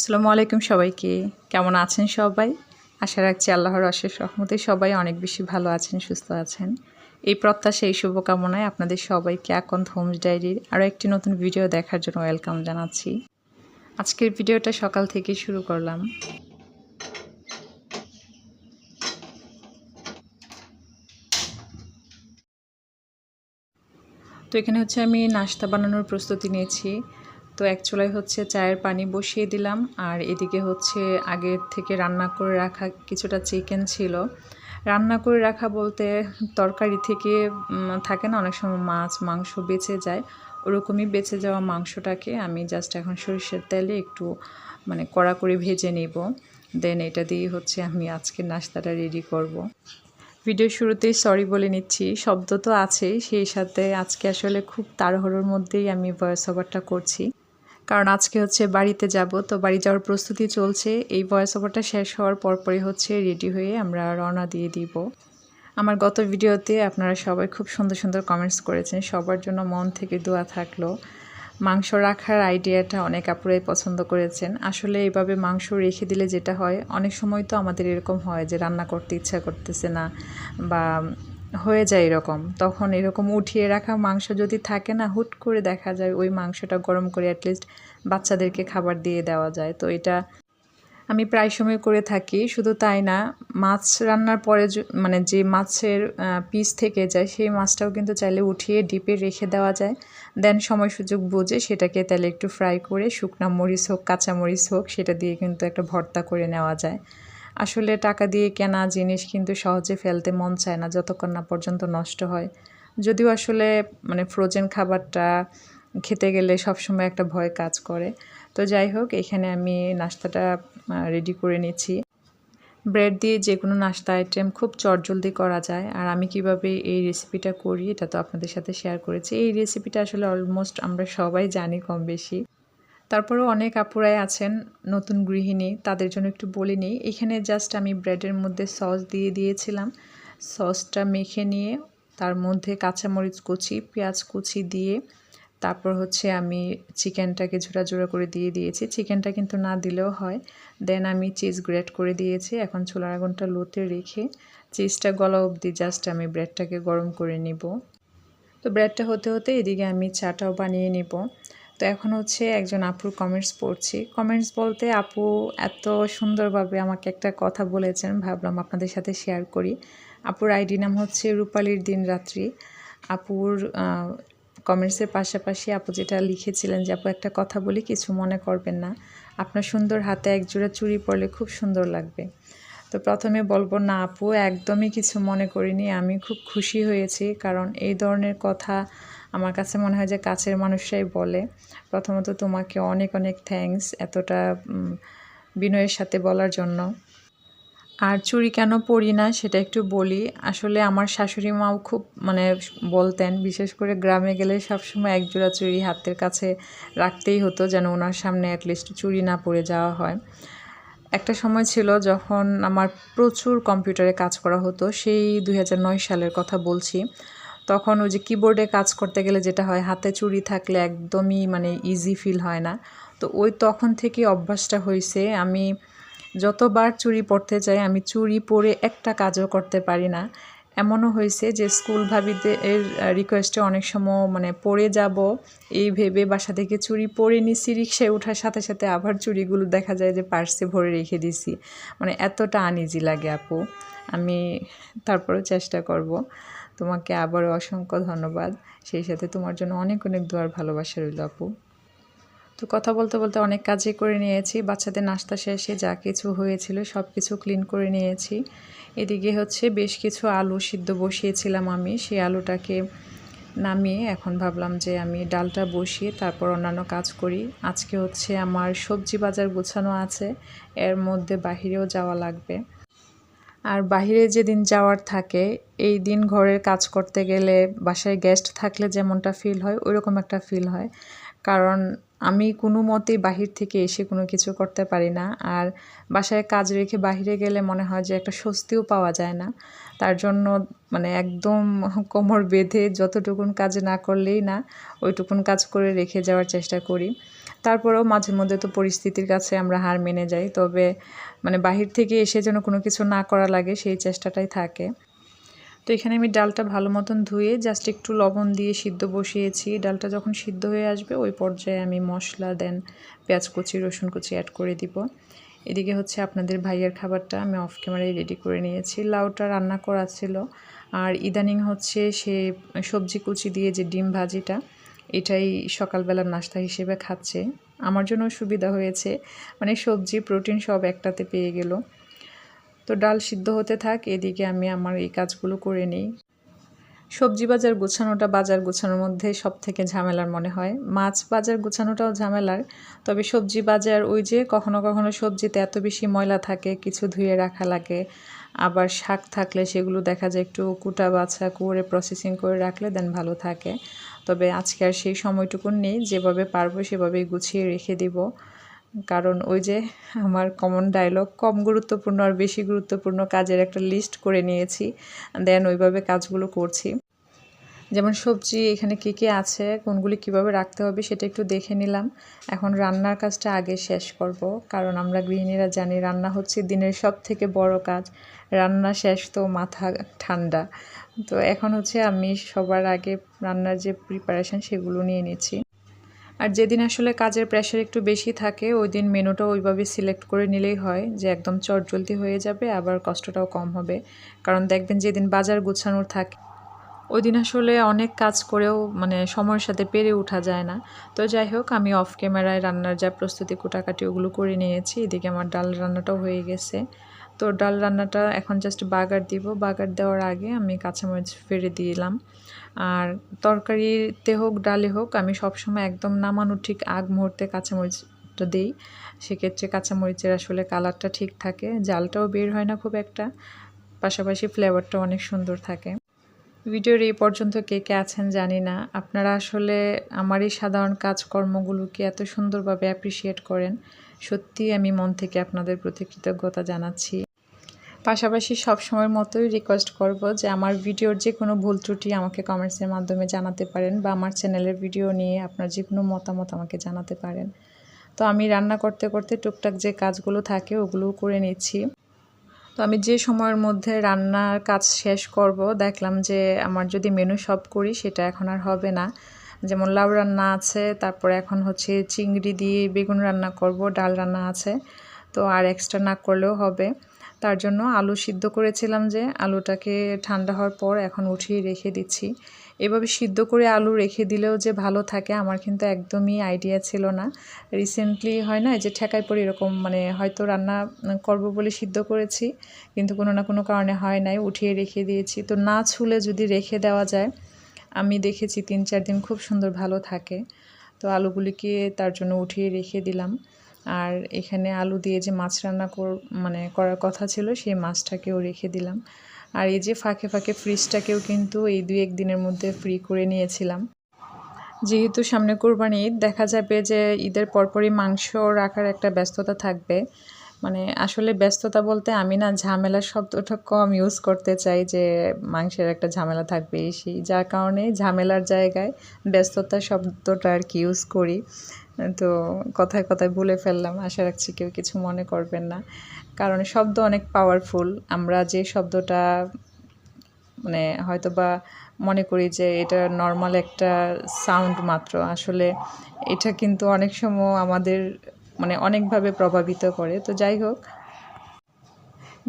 আসসালামু আলাইকুম সবাইকে। কেমন আছেন সবাই? আশা রাখছি আল্লাহর অশেষ রহমতে সবাই অনেক বেশি ভালো আছেন, সুস্থ আছেন। এই প্রত্যাশা, এই শুভকামনায় আপনাদের সবাইকে আকন্দ হোমস ডায়েরির আরও একটি নতুন ভিডিও দেখার জন্য ওয়েলকাম জানাচ্ছি। আজকের ভিডিওটা সকাল থেকে শুরু করলাম। তো এখানে হচ্ছে আমি নাস্তা বানানোর প্রস্তুতি নিয়েছি। তো এক চুলায় হচ্ছে চায়ের পানি বসিয়ে দিলাম। আর এদিকে হচ্ছে আগের থেকে রান্না করে রাখা কিছুটা চিকেন ছিল। রান্না করে রাখা বলতে তরকারি থেকে থাকে না, অনেক সময় মাছ, মাংস বেঁচে যায়। ওরকমই বেঁচে যাওয়া মাংসটাকে আমি জাস্ট এখন সরিষার তেলে একটু মানে কড়া করে ভেজে নেব। দেন এটা দিয়ে হচ্ছে আমি আজকে নাস্তাটা রেডি করব। ভিডিও শুরুতেই সরি বলে নিচ্ছি, শব্দ তো আছেই, সেই সাথে আজকে আসলে খুব তাড়াহুড়োর মধ্যেই আমি ভয়েস ওভারটা করছি। কারণ আজকে হচ্ছে বাড়িতে যাব, তো বাড়ি যাওয়ার প্রস্তুতি চলছে। এই ভয়েস ওভারটা শেষ হওয়ার পরপরই হচ্ছে রেডি হয়ে আমরা রওনা দিয়ে দিব। আমার গত ভিডিওতে আপনারা সবাই খুব সুন্দর সুন্দর কমেন্টস করেছেন, সবার জন্য মন থেকে দোয়া থাকল। মাংস রাখার আইডিয়াটা অনেক আপুরাই পছন্দ করেছেন। আসলে এইভাবে মাংস রেখে দিলে যেটা হয়, অনেক সময় তো আমাদের এরকম হয় যে রান্না করতে ইচ্ছা করতেছে না বা হয়ে যায় এরকম। তখন এরকম উঠিয়ে রাখা মাংস যদি থাকে না, হুট করে দেখা যায় ওই মাংসটা গরম করে অ্যাটলিস্ট বাচ্চাদেরকে খাবার দিয়ে দেওয়া যায়। তো এটা আমি প্রায় সময় করে থাকি, শুধু তাই না, মাছ রান্নার পরে মানে যে মাছের পিস থেকে যায়, সেই মাছটাও কিন্তু চাইলে উঠিয়ে ডিপে রেখে দেওয়া যায়। দেন সময় সুযোগ বুঝে সেটাকে তাহলে একটু ফ্রাই করে শুকনা মরিচ হোক, কাঁচা মরিচ হোক, সেটা দিয়ে কিন্তু একটা ভর্তা করে নেওয়া যায়। আসলে টাকা দিয়ে কেনা জিনিস কিন্তু সহজে ফেলতে মন চায় না, যতক্ষণ না পর্যন্ত নষ্ট হয়। যদিও আসলে মানে ফ্রোজেন খাবারটা খেতে গেলে সবসময় একটা ভয় কাজ করে। তো যাই হোক, এখানে আমি নাস্তাটা রেডি করে নিচ্ছি। ব্রেড দিয়ে যে কোনো নাস্তা আইটেম খুব চটজলদি করা যায়। আর আমি কীভাবে এই রেসিপিটা করি, এটা তো আপনাদের সাথে শেয়ার করেছি। এই রেসিপিটা আসলে অলমোস্ট আমরা সবাই জানি কম বেশি তারপরেও অনেক আপুরাই আছেন নতুন গৃহিণী, তাদের জন্য একটু বলে নিই। এখানে জাস্ট আমি ব্রেডের মধ্যে সস দিয়ে দিয়েছিলাম। সসটা মেখে নিয়ে তার মধ্যে কাঁচামরিচ কুচি, পেঁয়াজ কুচি দিয়ে তারপর হচ্ছে আমি চিকেনটাকে ঝোড়া ঝোড়া করে দিয়ে দিয়েছি। চিকেনটা কিন্তু না দিলেও হয়। দেন আমি চিজ গ্রেট করে দিয়েছি। এখন ছোলার আগুনটা লোতে রেখে চিজটা গলা অবধি জাস্ট আমি ব্রেডটাকে গরম করে নিব। তো ব্রেডটা হতে হতে এদিকে আমি চাটাও বানিয়ে নিব। তো এখন হচ্ছে একজন আপুর কমেন্টস পড়ছি। কমেন্টস বলতে আপু এত সুন্দরভাবে আমাকে একটা কথা বলেছেন, ভাবলাম আপনাদের সাথে শেয়ার করি। আপুর আইডি নাম হচ্ছে রূপালির দিন রাত্রি। আপুর কমেন্টসের পাশাপাশি আপু যেটা লিখেছিলেন যে, আপু একটা কথা বলি, কিছু মনে করবেন না। আপনার সুন্দর হাতে একজোড়া চুড়ি পরলে খুব সুন্দর লাগবে। তো প্রথমে বলব, না আপু, একদমই কিছু মনে করিনি। আমি খুব খুশি হয়েছি কারণ এই ধরনের কথা আমার কাছে মনে হয় যে কাছের মানুষরাই বলে। প্রথমত তোমাকে অনেক অনেক থ্যাংকস এতটা বিনয়ের সাথে বলার জন্য। আর চুরি কেন পরি না সেটা একটু বলি। আসলে আমার শাশুড়ি মাও খুব মানে বলতেন, বিশেষ করে গ্রামে গেলে সবসময় একজোড়া চুরি হাতের কাছে রাখতেই হতো যেন ওনার সামনে অ্যাটলিস্ট চুরি না পড়ে যাওয়া হয়। একটা সময় ছিল যখন আমার প্রচুর কম্পিউটারে কাজ করা হতো, সেই দু হাজার নয় সালের কথা বলছি। তখন ওই যে কিবোর্ডে কাজ করতে গেলে যেটা হয়, হাতে চুড়ি থাকলে একদমই মানে ইজি ফিল হয় না। তো ওই তখন থেকে অভ্যাসটা হয়েছে আমি যতবার চুরি পড়তে যাই, আমি চুরি পরে একটা কাজও করতে পারি না। এমনও হয়েছে যে স্কুল ভাবিদের রিকোয়েস্টে অনেক সময় মানে পড়ে যাব, এই ভেবে বাসা থেকে চুরি পরে নিছি, রিক্সায় ওঠার সাথে সাথে আবার চুরিগুলো দেখা যায় যে পার্সে ভরে রেখে দিছি। মানে এতটা আনইজি লাগে আপু। আমি তারপরেও চেষ্টা করব। তোমাকে আবারও অসংখ্য ধন্যবাদ। সেই সাথে তোমার জন্য অনেক অনেক দোয়ার ভালোবাসা রইল আপু। তো কথা বলতে বলতে অনেক কাজই করে নিয়েছি। বাচ্চাদের নাস্তা শেষে যা কিছু হয়েছিল সব কিছু ক্লিন করে নিয়েছি। এদিকে হচ্ছে বেশ কিছু আলু সিদ্ধ বসিয়েছিলাম আমি। সেই আলুটাকে নামিয়ে এখন ভাবলাম যে আমি ডালটা বসিয়ে তারপর অন্যান্য কাজ করি। আজকে হচ্ছে আমার সবজি বাজার গোছানো আছে। এর মধ্যে বাহিরেও যাওয়া লাগবে। আর বাহিরে যেদিন যাওয়ার থাকে, এই দিন ঘরের কাজ করতে গেলে বাসায় গেস্ট থাকলে যেমনটা ফিল হয়, ওইরকম একটা ফিল হয়। কারণ আমি কোনো মতেই বাহির থেকে এসে কোনো কিছু করতে পারি না। আর বাসায় কাজ রেখে বাহিরে গেলে মনে হয় যে একটা স্বস্তিও পাওয়া যায় না। তার জন্য মানে একদম কোমর বেঁধে যতটুকুন কাজ না করলেই না, ওইটুকুন কাজ করে রেখে যাওয়ার চেষ্টা করি। তারপরেও মাঝে মধ্যে তো পরিস্থিতির কাছে আমরা হার মেনে যাই। তবে মানে বাহির থেকে এসে যেন কোনো কিছু না করা লাগে, সেই চেষ্টাটাই থাকে। তো এখানে আমি ডালটা ভালো মতন ধুয়ে জাস্ট একটু লবণ দিয়ে সিদ্ধ বসিয়েছি। ডালটা যখন সিদ্ধ হয়ে আসবে, ওই পর্যায়ে আমি মশলা দেন পেঁয়াজ কুচি, রসুন কুচি অ্যাড করে দিব। এদিকে হচ্ছে আপনাদের ভাইয়ের খাবারটা আমি অফ ক্যামেরায় রেডি করে নিয়েছি। লাউটা রান্না করা ছিল। আর ইদানিং হচ্ছে সে সবজি কুচি দিয়ে যে ডিম ভাজিটা, এটাই সকালবেলার নাস্তা হিসেবে খাচ্ছে। আমার জন্য সুবিধা হয়েছে। মানে সবজি প্রোটিন সব একটাতে পেয়ে গেল। তো ডাল সিদ্ধ হতে থাক, এদিকে আমি আমার এই কাজগুলো করে নিই। সবজি বাজার গোছানোটা বাজার গোছানোর মধ্যে সব থেকে ঝামেলার মনে হয়। মাছ বাজার গোছানোটাও ঝামেলার, তবে সবজি বাজার ওই যে কখনো কখনো সবজিতে এত বেশি ময়লা থাকে, কিছু ধুয়ে রাখা লাগে। আবার শাক থাকলে সেগুলো দেখা যায় একটু কুটা বাছা করে প্রসেসিং করে রাখলে দেন ভালো থাকে। তবে আজকে আর সেই সময়টুকুন নেই, যেভাবে পারব সেভাবেই গুছিয়ে রেখে দিব। কারণ ওই যে আমার কমন ডায়লগ কম গুরুত্বপূর্ণ আর বেশি গুরুত্বপূর্ণ কাজের একটা লিস্ট করে নিয়েছি দেন ওইভাবে কাজগুলো করছি। যেমন সবজি, এখানে কী কী আছে, কোনগুলি কীভাবে রাখতে হবে সেটা একটু দেখে নিলাম। এখন রান্নার কাজটা আগে শেষ করব, কারণ আমরা গৃহিণীরা জানি রান্না হচ্ছে দিনের সব থেকে বড় কাজ। রান্না শেষ তো মাথা ঠান্ডা। তো এখন হচ্ছে আমি সবার আগে রান্নার যে প্রিপারেশান সেগুলো নিয়ে নিচ্ছি। আর যেদিন আসলে কাজের প্রেশার একটু বেশি থাকে ওই দিন মেনুটা ওইভাবে সিলেক্ট করে নিলেই হয় যে একদম চটজলদি হয়ে যাবে, আবার কষ্টটাও কম হবে। কারণ দেখবেন যেদিন বাজার গুছানোর থাকে ওই দিন আসলে অনেক কাজ করেও মানে সময়ের সাথে পেরে ওঠা যায় না। তো যাই হোক, আমি অফ ক্যামেরায় রান্নার যা প্রস্তুতি কুটাকাটি ওগুলো করে নিয়েছি, এদিকে আমার ডাল রান্নাটাও হয়ে গেছে। তো ডাল রান্নাটা এখন জাস্ট বাগার দিব। বাগার দেওয়ার আগে আমি কাঁচামরিচ ফেলে দিলাম। আর তরকারিতে হোক, ডালে হোক, আমি সবসময় একদম নামানো ঠিক আগ মুহূর্তে কাঁচামরিচটা দিই। সেক্ষেত্রে কাঁচামরিচের আসলে কালারটা ঠিক থাকে, জালটাও বের হয় না খুব একটা। পাশাপাশি ফ্লেভারটা অনেক সুন্দর থাকে। ভিডিওর এই পর্যন্ত কে কে আছেন জানি না। আপনারা আসলে আমার এই সাধারণ কাজকর্মগুলোকে এত সুন্দরভাবে অ্যাপ্রিসিয়েট করেন। সত্যি আমি মন থেকে আপনাদের প্রতি কৃতজ্ঞতা জানাচ্ছি। পাশাপাশি সবসময়ের মতোই রিকোয়েস্ট করব যে আমার ভিডিওর যে কোনো ভুল ত্রুটি আমাকে কমেন্টসের মাধ্যমে জানাতে পারেন বা আমার চ্যানেলের ভিডিও নিয়ে আপনার যে কোনো মতামত আমাকে জানাতে পারেন। তো আমি রান্না করতে করতে টুকটাক যে কাজগুলো থাকে ওগুলোও করে নিচ্ছি। তো আমি যে সময়ের মধ্যে রান্নার কাজ শেষ করব, দেখলাম যে আমার যদি মেনু সব করি সেটা এখন আর হবে না। যেমন লাউ রান্না আছে, তারপরে এখন হচ্ছে চিংড়ি দিয়ে বেগুন রান্না করব, ডাল রান্না আছে। তো আর এক্সট্রা না করলেও হবে। তার জন্য আলু সিদ্ধ করেছিলাম যে আলুটাকে ঠান্ডা হওয়ার পর এখন উঠিয়ে রেখে দিচ্ছি। এভাবে সিদ্ধ করে আলু রেখে দিলেও যে ভালো থাকে আমার কিন্তু একদমই আইডিয়া ছিল না। রিসেন্টলি হয় না যে ঠেকায় পড়ে এরকম মানে হয়তো রান্না করব বলে সিদ্ধ করেছি, কিন্তু কোনো না কোনো কারণে হয় নাই, উঠিয়ে রেখে দিয়েছি। তো না ছুলে যদি রেখে দেওয়া যায়, আমি দেখেছি তিন চার দিন খুব সুন্দর ভালো থাকে। তো আলুগুলিকে তার জন্য উঠিয়ে রেখে দিলাম। আর এখানে আলু দিয়ে যে মাছ রান্না কর মানে করার কথা ছিল, সেই মাছটাকেও রেখে দিলাম। আর এই যে ফাঁকে ফাঁকে ফ্রিজটাকেও কিন্তু এই দুই এক দিনের মধ্যে ফ্রি করে নিয়েছিলাম। যেহেতু সামনে কোরবানি ঈদ, দেখা যাবে যে ঈদের পরপরই মাংস রাখার একটা ব্যস্ততা থাকবে। মানে আসলে ব্যস্ততা বলতে আমি না ঝামেলা শব্দটা কম ইউজ করতে চাই যে মাংসের একটা ঝামেলা থাকবে সেই যার কারণে ঝামেলার জায়গায় ব্যস্ততা শব্দটা আর কি ইউজ করি। তো কথায় কথায় ভুলে ফেললাম, আশা রাখছি কেউ কিছু মনে করবেন না। কারণ শব্দ অনেক পাওয়ারফুল আমরা যে শব্দটা মানে হয়তো বা মনে করি যে এটা নর্মাল একটা সাউন্ড মাত্র, আসলে এটা কিন্তু অনেক সময় আমাদের মানে অনেকভাবে প্রভাবিত করে। তো যাই হোক,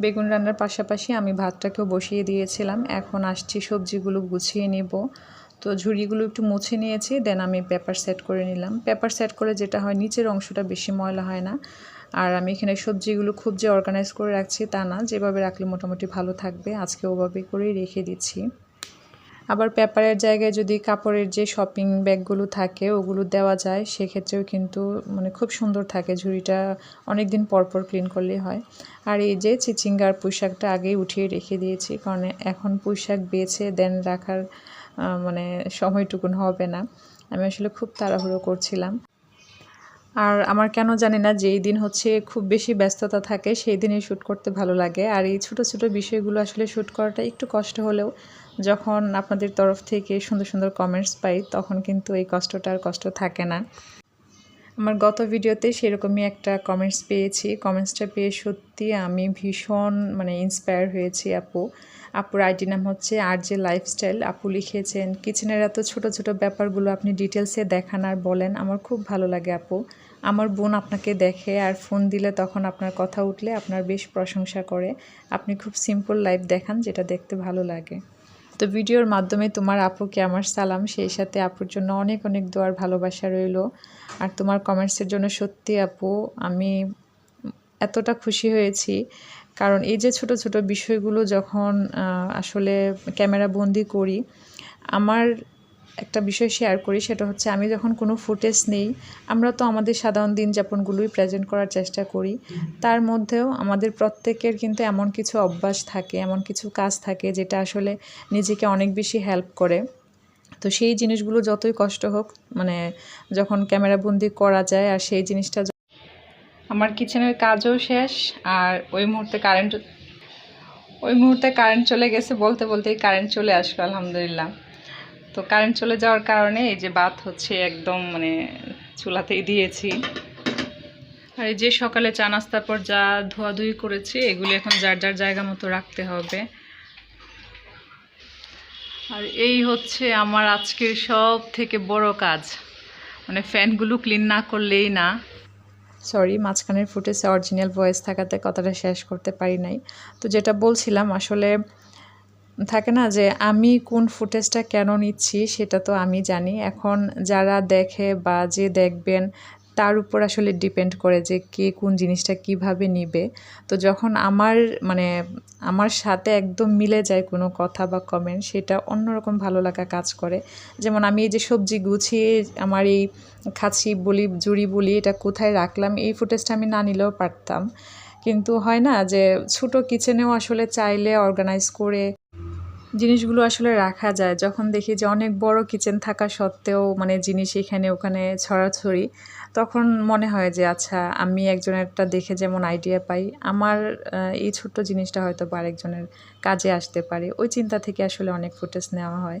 বেগুন রান্নার পাশাপাশি আমি ভাতটাকেও বসিয়ে দিয়েছিলাম। এখন আসছি, সবজিগুলো গুছিয়ে নিব। তো ঝুড়িগুলো একটু মুছে নিয়েছি দেন আমি পেপার সেট করে নিলাম। পেপার সেট করে যেটা হয় নিচের অংশটা বেশি ময়লা হয় না। আর আমি এখানে সবজিগুলো খুব যে অর্গানাইজ করে রাখছি তা না, যেভাবে রাখলে মোটামুটি ভালো থাকবে, আজকে ওভাবে করেই রেখে দিচ্ছি। আবার পেপারের জায়গায় যদি কাপড়ের যে শপিং ব্যাগগুলো থাকে, ওগুলো দেওয়া যায়, সেক্ষেত্রেও কিন্তু মানে খুব সুন্দর থাকে। ঝুড়িটা অনেক দিন পর পর ক্লিন করলেই হয়। আর এই যে চিচিঙ্গার পুঁইশাকটা আগেই উঠিয়ে রেখে দিয়েছি, কারণ এখন পুঁইশাক বেছে দেন রাখার মানে সময়টুকুন হবে না। আমি আসলে খুব তাড়াহুড়ো করছিলাম। আর আমার কেন জানি না যেই দিন হচ্ছে খুব বেশি ব্যস্ততা থাকে, সেই দিনই শ্যুট করতে ভালো লাগে। আর এই ছোটো ছোটো বিষয়গুলো আসলে শ্যুট করাটা একটু কষ্ট হলেও যখন আপনাদের তরফ থেকে সুন্দর সুন্দর কমেন্টস পাই, তখন কিন্তু এই কষ্টটা আর কষ্ট থাকে না। আমার গত ভিডিওতে সেরকমই একটা কমেন্টস পেয়েছি। কমেন্টসটা পেয়ে সত্যি আমি ভীষণ মানে ইন্সপায়ার হয়েছি আপু। আপুর আইডি নাম হচ্ছে আর যে লাইফস্টাইল। আপু লিখেছেন, কিচেনের এত ছোট ছোট ব্যাপারগুলো আপনি ডিটেলসে দেখান আর বলেন, আমার খুব ভালো লাগে আপু। আমার বোন আপনাকে দেখে আর ফোন দিলে তখন আপনার কথা উঠলে আপনার বেশ প্রশংসা করে। আপনি খুব সিম্পল লাইফ দেখান, যেটা দেখতে ভালো লাগে। তো ভিডিওর মাধ্যমে তোমার আপুকে আমার সালাম। সেই সাথে আপুর জন্য অনেক অনেক দোয়ার ভালোবাসা রইল। আর তোমার কমেন্টসের জন্য সত্যি আপু, আমি এতটা খুশি হয়েছি। কারণ এই যে ছোট ছোট বিষয়গুলো যখন আসলে ক্যামেরা বন্দি করি, আমার একটা বিষয় শেয়ার করি সেটা হচ্ছে আমি যখন কোনো ফুটেজ নেই, আমরা তো আমাদের সাধারণ দিন যাপনগুলোই প্রেজেন্ট করার চেষ্টা করি। তার মধ্যেও আমাদের প্রত্যেকের কিন্তু এমন কিছু অভ্যাস থাকে, এমন কিছু কাজ থাকে যেটা আসলে নিজেকে অনেক বেশি হেল্প করে। তো সেই জিনিসগুলো যতই কষ্ট হোক মানে যখন ক্যামেরা বন্দি করা যায় আর সেই জিনিসটা আমার কিচেনের কাজও শেষ, আর ওই মুহূর্তে কারেন্ট ওই মুহূর্তে কারেন্ট চলে গেছে বলতে বলতেই কারেন্ট চলে আসলো, আলহামদুলিল্লাহ। তো কারেন্ট চলে যাওয়ার কারণে এই যে বাত হচ্ছে একদম মানে চুলাতেই দিয়েছি। আর এই যে সকালে চা নাস্তার পর যা ধোয়াধুয়ি করেছি, এগুলি এখন যার যার জায়গা মতো রাখতে হবে। আর এই হচ্ছে আমার আজকের সব থেকে বড় কাজ। মানে ফ্যানগুলো ক্লিন না করলেই না। সরি মাঝখানের ফুটেজে অরিজিনাল ভয়েস থাকাতে কথাটা শেষ করতে পারি নাই। তো যেটা বলছিলাম, আসলে থাকে না যে আমি কোন ফুটেজটা কেন নিচ্ছি সেটা তো আমি জানি। এখন যারা দেখে বা যে দেখবেন তার উপর আসলে ডিপেন্ড করে যে কে কোন জিনিসটা কীভাবে নিবে। তো যখন আমার মানে আমার সাথে একদম মিলে যায় কোনো কথা বা কমেন্ট সেটা অন্যরকম ভালো লাগা কাজ করে। যেমন আমি এই যে সবজি গুছিয়ে আমার এই খাচ্ছি বলি, জুড়ি বলি, এটা কোথায় রাখলাম, এই ফুটেজটা আমি না নিলেও পারতাম। কিন্তু হয় না যে ছোটো কিচেনেও আসলে চাইলে অর্গানাইজ করে জিনিসগুলো আসলে রাখা যায়। যখন দেখি যে অনেক বড় কিচেন থাকা সত্ত্বেও মানে জিনিস এখানে ওখানে ছড়াছড়ি, তখন মনে হয় যে আচ্ছা আমি একজনেরটা দেখে যেমন আইডিয়া পাই, আমার এই ছোট্ট জিনিসটা হয়তো বা আরেকজনের কাজে আসতে পারে। ওই চিন্তা থেকে আসলে অনেক ফুটেজ নেওয়া হয়।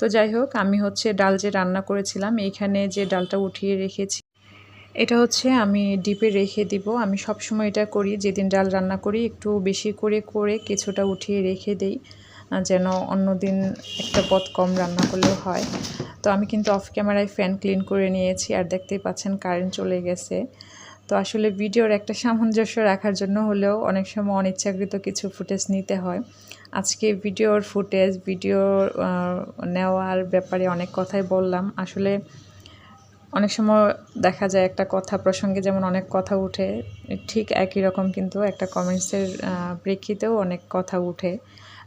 তো যাই হোক, আমি হচ্ছে ডাল যে রান্না করেছিলাম এইখানে যে ডালটা উঠিয়ে রেখেছি, এটা হচ্ছে আমি ডিপে রেখে দিব। আমি সব সময় এটা করি, যেদিন ডাল রান্না করি, একটু বেশি করে করে কিছুটা উঠিয়ে রেখে দেই। যেন অন্য দিন একটা পথ কম রান্না করলেও হয়। তো আমি কিন্তু অফ ক্যামেরায় ফ্যান ক্লিন করে নিয়েছি আর দেখতেই পাচ্ছেন কারেন্ট চলে গেছে। তো আসলে ভিডিওর একটা সামঞ্জস্য রাখার জন্য হলেও অনেক সময় অনিচ্ছাকৃত কিছু ফুটেজ নিতে হয়। আজকে ভিডিওর ফুটেজ ভিডিও নেওয়ার ব্যাপারে অনেক কথাই বললাম। আসলে অনেক সময় দেখা যায় একটা কথা প্রসঙ্গে যেমন অনেক কথা উঠে, ঠিক একই রকম কিন্তু একটা কমেন্টসের প্রেক্ষিতেও অনেক কথা উঠে।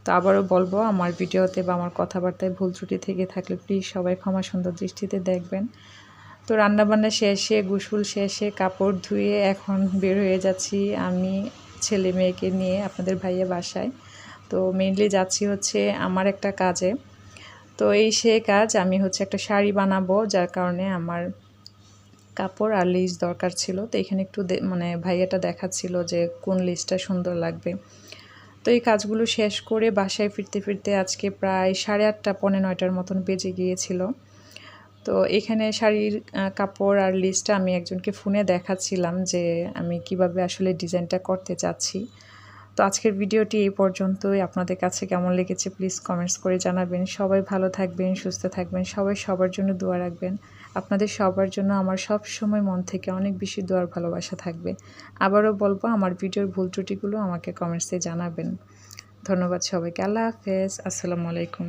তো আবারও বলব, আমার ভিডিওতে বা আমার কথাবার্তায় ভুল ত্রুটি থেকে থাকলে প্লিজ সবাই ক্ষমা সুন্দর দৃষ্টিতে দেখবেন। তো রান্নাবান্না শেষে, গোসল শেষে কাপড় ধুয়ে এখন বের হয়ে যাচ্ছি আমি, ছেলে মেয়েকে নিয়ে আপনাদের ভাইয়া বাসায়। তো মেইনলি যাচ্ছি হচ্ছে আমার একটা কাজে। তো এই সে কাজ আমি হচ্ছে একটা শাড়ি বানাবো, যার কারণে আমার কাপড় আর লিস্ট দরকার ছিল। তো এখানে একটু মানে ভাইয়াটা দেখাচ্ছিল যে কোন লিস্টটা সুন্দর লাগবে। তো এই কাজগুলো শেষ করে বাসায় ফিরতে ফিরতে আজকে প্রায় সাড়ে আটটা পনেরো নয়টার মতন বেজে গিয়েছিল। তো এখানে শাড়ির কাপড় আর লিস্টটা আমি একজনকে ফোনে দেখাচ্ছিলাম যে আমি কীভাবে আসলে ডিজাইনটা করতে চাচ্ছি। তো আজকের ভিডিওটি এই পর্যন্তই। আপনাদের কাছে কেমন লেগেছে প্লিজ কমেন্টস করে জানাবেন। সবাই ভালো থাকবেন, সুস্থ থাকবেন। সবাই সবার জন্য দোয়া রাখবেন। আপনাদের সবার জন্য আমার সব সময় মন থেকে অনেক বেশি দোয়ার ভালোবাসা থাকবে। আবারও বলব, আমার ভিডিওর ভুল ত্রুটিগুলো আমাকে কমেন্টসে জানাবেন। ধন্যবাদ সবাইকে, আল্লাহ হাফেজ, আসসালামু আলাইকুম।